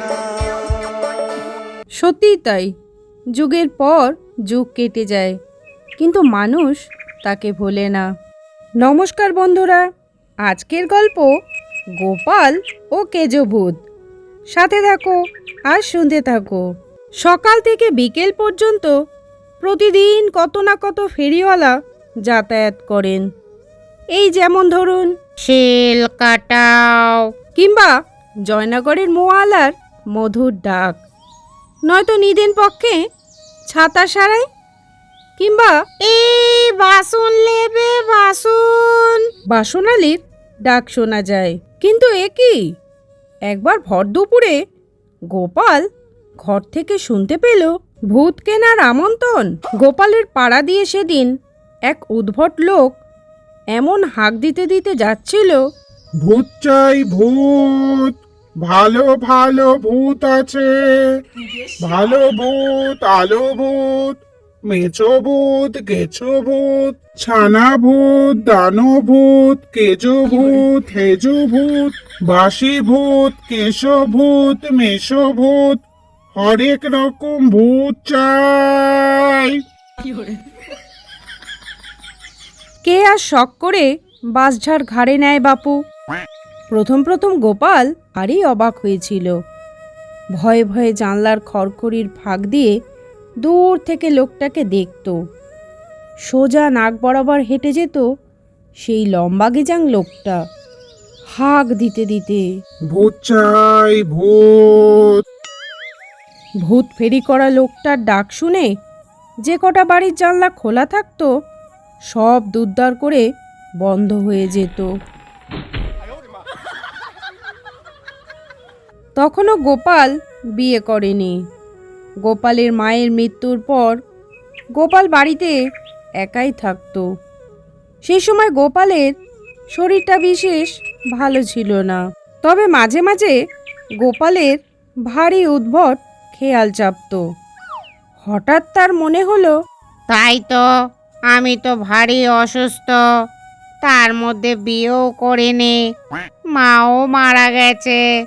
না। সত্যিই তাই, যুগের পর যুগ কেটে যায়, কিন্তু মানুষ তাকে ভোলে না। নমস্কার বন্ধুরা, আজকের গল্প গোপাল ও কেজভূত। সাথে থাকো আর শুনতে থাকো। সকাল থেকে বিকেল পর্যন্ত প্রতিদিন কত না কত ফেরিওয়ালা যাতায়াত করেন। এই যেমন ধরুন শিল কাটাও। কিংবা জয়নগরের মোয়ালার মধুর ডাক। নয়তো নিদেন পক্ষে ছাতা সারাই কিংবা এই বাসন লেবে বাসন। বাসনালির ডাক শোনা যায়। কিন্তু এ কি? একবার ভর দুপুরে গোপাল ঘর থেকে শুনতে পেল ভূত কেনার আমন্ত্রণ। গোপালের পাড়া দিয়ে সেদিন এক উদ্ভট লোক এমন হাঁক দিতে দিতে যাচ্ছিল ভূত চাই ভূত ভালো ভালো ভূত আছে। ভালো ভূত আলো ভূত মেচো ভূত গেছো ভূত ছানা ভূত দানো ভূত কেজো ভূত হেজো ভূত বাসি ভূত কেশো ভূত মেশো ভূত হরেক রকম ভূত চাই। কে আর শখ করে বাসঝাড় ঘাড়ে নেয় বাপু? প্রথম প্রথম গোপাল আরই অবাক হয়েছিল। ভয়ে ভয়ে জানলার খড়খড়ির ফাঁক দিয়ে দূর থেকে লোকটাকে দেখত। সোজা নাক বরাবর হেঁটে যেত সেই লম্বা গেজাং লোকটা। হাঁক দিতে দিতে ভূত চাই ভূত। ভূত ফেরি করা লোকটার ডাক শুনে যে কটা বাড়ির জানলা খোলা থাকতো সব দুদ্দার করে বন্ধ হয়ে যেত। তখনও গোপাল বিয়ে করেনি। গোপালের মায়ের মৃত্যুর পর গোপাল বাড়িতে একাই থাকতো। সেই সময় গোপালের শরীরটা বিশেষ ভালো ছিল না। তবে মাঝে মাঝে গোপালের ভারী উদ্ভট খেয়াল চাপতো। হঠাৎ তার মনে হলো, তাই তো। আমি তো ভারী অসুস্থ। তার মধ্যে বিয়েও করিনি। মাও মারা গেছে।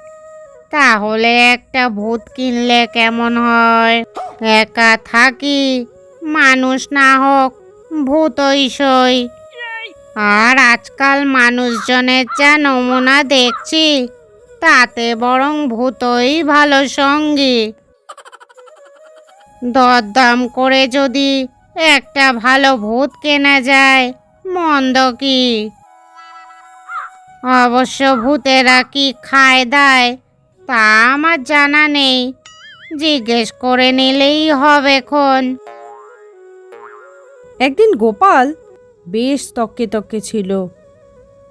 তাহলে একটা ভূত কিনলে কেমন হয়? একা থাকি, মানুষ না হোক, ভূতই সই। আর আজকাল মানুষজনের যা নমুনা দেখছি, তাতে বরং ভূতই ভালো সঙ্গী। দরদাম করে যদি একটা ভালো ভূত কেনা যায় মন্দ কি? অবশ্য ভূতেরা কি খায় দায় তা আমার জানা নেই। জিজ্ঞেস করে নিলেই হবে খন। একদিন গোপাল বেশ তককে তককে ছিল।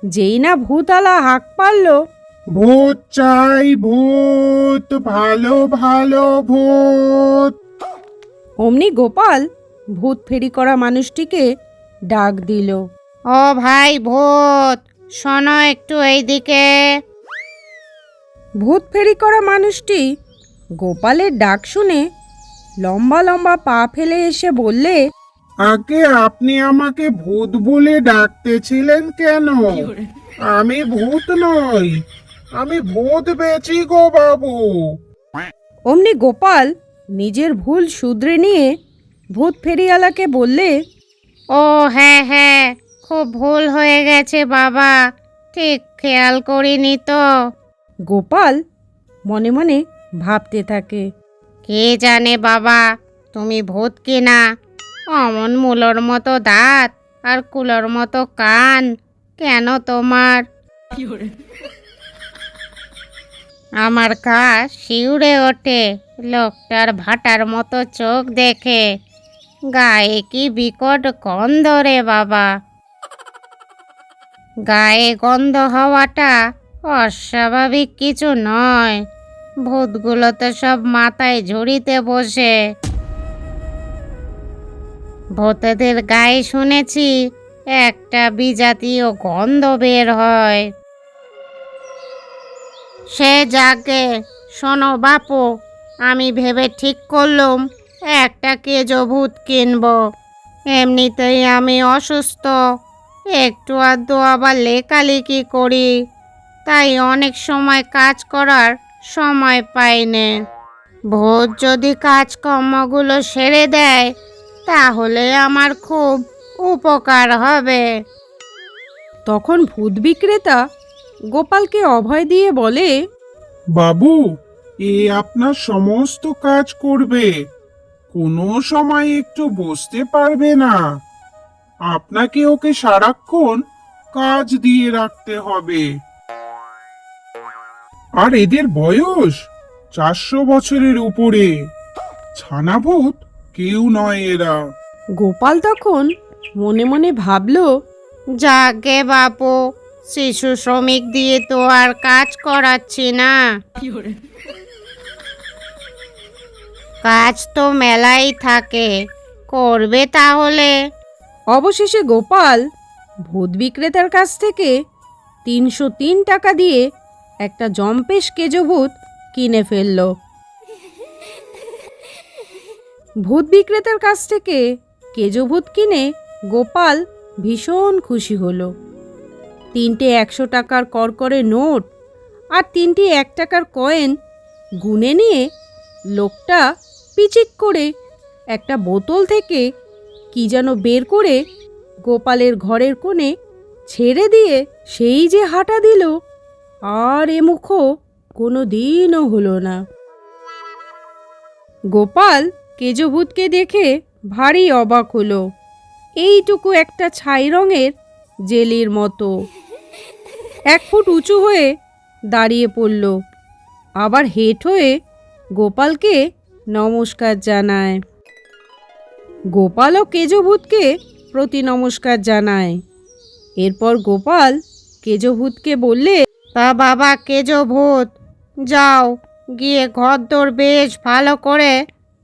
যেই না ভূতালা হাঁক পারল। ভূত চাই ভূত ভালো ভালো ভূত। অমনি গোপাল ভূত ফেরি করা মানুষটিকে ডাক দিল। ও ভাই ভূত শোনো একটু এইদিকে। ভূত ফেরি করা মানুষটি গোপালের ডাক শুনে লম্বা লম্বা পা ফেলে এসে বললে আগে আপনি আমাকে ভূত বলে ডাকতেছিলেন কেন? আমি ভূত নই আমি ভূত বেচি গো বাবু। অমনি গোপাল নিজের ভুল শুধরে নিয়ে ভূত ফেরিওয়ালাকে বললে ও হ্যাঁ হ্যাঁ খুব ভুল হয়ে গেছে বাবা ঠিক খেয়াল করিনি তো। গোপাল মনে মনে ভাবতে থাকে। কে জানে বাবা তুমি ভূত কিনা? অমন মূলর মতো দাঁত আর কুলোর মতো কান কেন তোমার? আমার গা শিউরে ওঠে লোকটার ভাটার মতো চোখ দেখে। গায়ে কি বিকট গন্ধ রে বাবা? গায়ে গন্ধ হওয়াটা অস্বাভাবিক কিছু নয়। ভূতগুলো তো সব মাথায় ঝুড়িতে বসে। ভূতেদের গায়ে শুনেছি একটা বিজাতীয় গন্ধ বের হয়। সে যাকে, শোনো বাপু, আমি ভেবে ঠিক করলুম একটা কেজো ভূত কিনবো? এমনিতেই আমি অসুস্থ। একটু আধটু আবার লেখালেখি করি। তাই অনেক সময় কাজ করার সময় পাই নে। ভূত যদি কাজকর্মগুলো সেরে দেয় তাহলে আমার খুব উপকার হবে। তখন ভূত বিক্রেতা গোপালকে অভয় দিয়ে বলে বাবু এ আপনার সমস্ত কাজ করবে। কোনো সময় একটু বসতে পারবে না। আপনাকে ওকে সারাক্ষণ কাজ দিয়ে রাখতে হবে। আর এদের বয়স চারশো বছরের উপরে। ছানাভূত কেউ নয় এরা। গোপাল তখন মনে মনে ভাবলো যাকে বাপু শিশু শ্রমিক দিয়ে তো আর কাজ করাচ্ছি না। কাজ তো মেলাই থাকে। করবে তাহলে? অবশেষে গোপাল ভূত বিক্রেতার কাছ থেকে তিনশো তিন টাকা দিয়ে একটা জম্পেশ কেজো ভূত কিনে ফেলল। ভূত বিক্রেতার কাছ থেকে কেজো ভূত কিনে গোপাল ভীষণ খুশি হলো। তিনটে একশো টাকার করকরে নোট আর তিনটি এক টাকার কয়েন গুনে নিয়ে লোকটা পিচিক করে একটা বোতল থেকে কি যেন বের করে গোপালের ঘরের কোণে ছেড়ে দিয়ে সেই যে হাঁটা দিল, আর এ মুখো কোনো দিনও হলো না। গোপাল কেজভূতকে দেখে ভারী অবাক হলো। এইটুকু একটা ছাই রঙের জেলির মতো। এক ফুট উঁচু হয়ে দাঁড়িয়ে পড়ল। আবার হেঁট হয়ে গোপালকে নমস্কার জানায়। গোপাল ও কেজভূতকে প্রতি নমস্কার জানায়। এরপর গোপাল কেজভূতকে বললে, তা বাবা কেজো ভূত যাও, গিয়ে ঘরদোর বেশ ভালো করে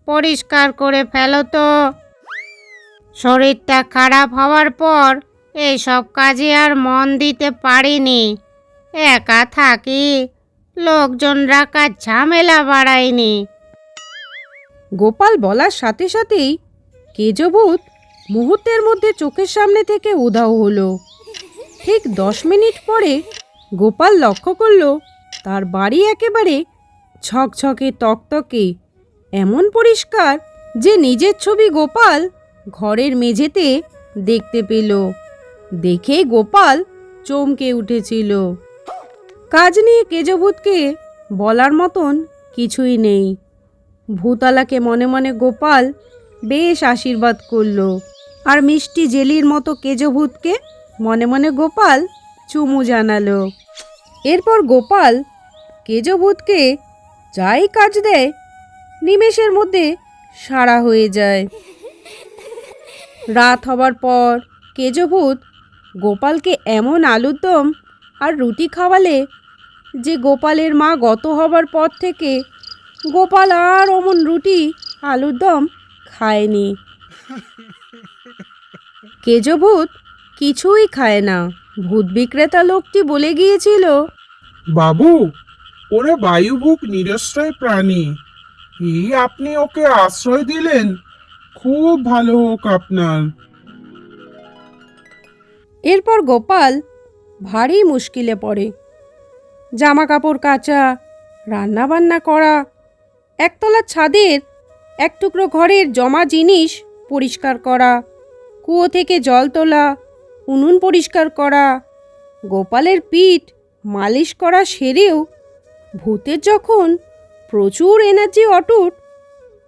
পরিষ্কার করে ফেলো তো। শরীরটা খারাপ হওয়ার পর এইসব কাজে আর মন দিতে পারিনি। একা থাকি লোকজন রাখার ঝামেলা বাড়ায়নি। গোপাল বলার সাথে সাথেই কেজভূত মুহূর্তের মধ্যে চোখের সামনে থেকে উধাও হলো। ঠিক দশ মিনিট পরে গোপাল লক্ষ্য করল, তার বাড়ি একেবারে ছকছকে তকতকে, এমন পরিষ্কার যে নিজের ছবি গোপাল ঘরের মেঝেতে দেখতে পেল। দেখেই গোপাল চমকে উঠেছিল। কাজ নিয়ে কেজভূতকে বলার মতন কিছুই নেই। ভূতালাকে মনে মনে গোপাল বেশ আশীর্বাদ করল। আর মিষ্টি জেলির মতো কেজভূতকে মনে মনে গোপাল চুমু জানালো। এরপর গোপাল কেজভূতকে যাই কাজ দেয়, নিমেষের মধ্যে সারা হয়ে যায়। রাত হবার পর কেজভূত গোপালকে এমন আলুর দম আর রুটি খাওয়ালে যে গোপালের মা গত হবার পর থেকে গোপাল আর অমন রুটি আলুর দম খায়নি। কেজো ভূত কিছুই খায় না। ভূত বিক্রেতা লোকটি বলে গিয়েছিল বাবু ওরা বায়ুভুক নিরশ্রয় প্রাণী এই আপনি ওকে আশ্রয় দিলেন খুব ভালো হোক আপনার। এরপর গোপাল ভারী মুশকিলে পড়ে। জামা কাপড় কাচা রান্না বান্না করা একতলা ছাদের এক টুকরো ঘরের জমা জিনিস পরিষ্কার করা, কুয়ো থেকে জল তোলা, উনুন পরিষ্কার করা, গোপালের পিঠ মালিশ করা সেরেও ভূতের যখন প্রচুর এনার্জি অটুট,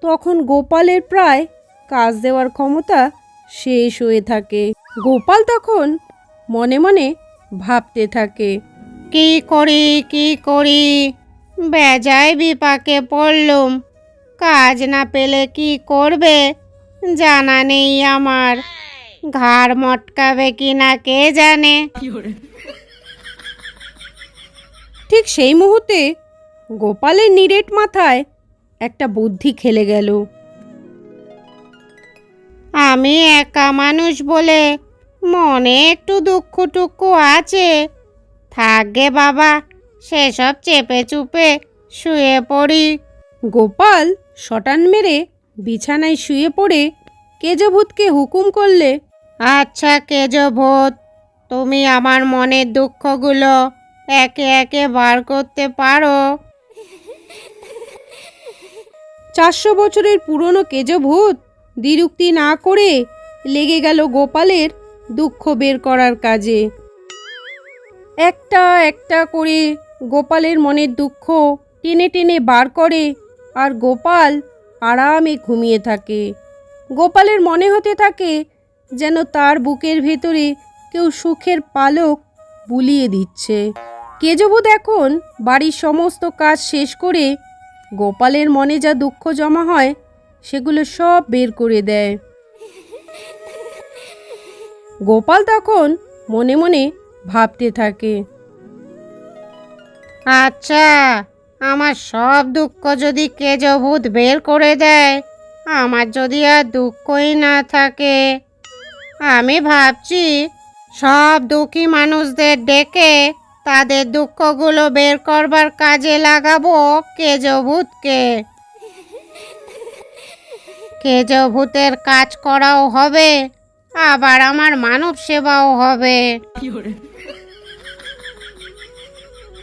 তখন গোপালের প্রায় কাজ দেওয়ার ক্ষমতা শেষ হয়ে থাকে। গোপাল তখন মনে মনে ভাবতে থাকে, কে করে, কে করি? বেজায় বিপাকে পড়লুম। কাজ না পেলে কি করবে? জানা নেই আমার। ঘাড় মটকাবে কি না কে জানে? ঠিক সেই মুহূর্তে গোপালের নিরেট মাথায় একটা বুদ্ধি খেলে গেল। আমি একা মানুষ বলে মনে একটু দুঃখ টুকু আছে। থাকবে বাবা সেসব চেপে চুপে শুয়ে পড়ি। গোপাল শটান মেরে বিছানায় শুয়ে পড়ে কেজভূতকে হুকুম করলে আচ্ছা কেজ ভূত তুমি আমার মনের দুঃখগুলো একে একে বার করতে পারো। চারশো বছরের পুরনো কেজো ভূত দ্বিরুক্তি না করে লেগে গেল গোপালের দুঃখ বের করার কাজে। একটা একটা করে গোপালের মনের দুঃখ টেনে টেনে বার করে আর গোপাল আরামে ঘুমিয়ে থাকে। গোপালের মনে হতে থাকে যেন তার বুকের ভেতরে কেউ সুখের পালক বুলিয়ে দিচ্ছে। কেজবুদ এখন বাড়ির সমস্ত কাজ শেষ করে গোপালের মনে যা দুঃখ জমা হয় সেগুলো সব বের করে দেয়। গোপাল তখন মনে মনে ভাবতে থাকে। আচ্ছা আমার সব দুঃখ যদি কেজভূত বের করে দেয়, আমার যদি আর দুঃখই না থাকে। আমি ভাবছি, সব দুঃখী মানুষদের ডেকে তাদের দুঃখগুলো বের করবার কাজে লাগাবো কেজভূতকে কেজভূতের কাজ করাও হবে, আবার আমার মানব সেবাও হবে।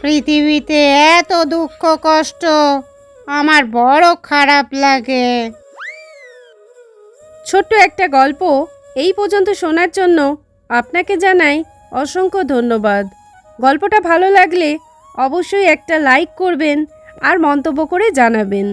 পৃথিবীতে এত দুঃখ, কষ্ট আমার বড় খারাপ লাগে। ছোট্ট একটা গল্প এই পর্যন্ত শোনার জন্য আপনাকে জানাই অসংখ্য ধন্যবাদ। গল্পটা ভালো লাগলে অবশ্যই একটা লাইক করবেন আর মন্তব্য করে জানাবেন।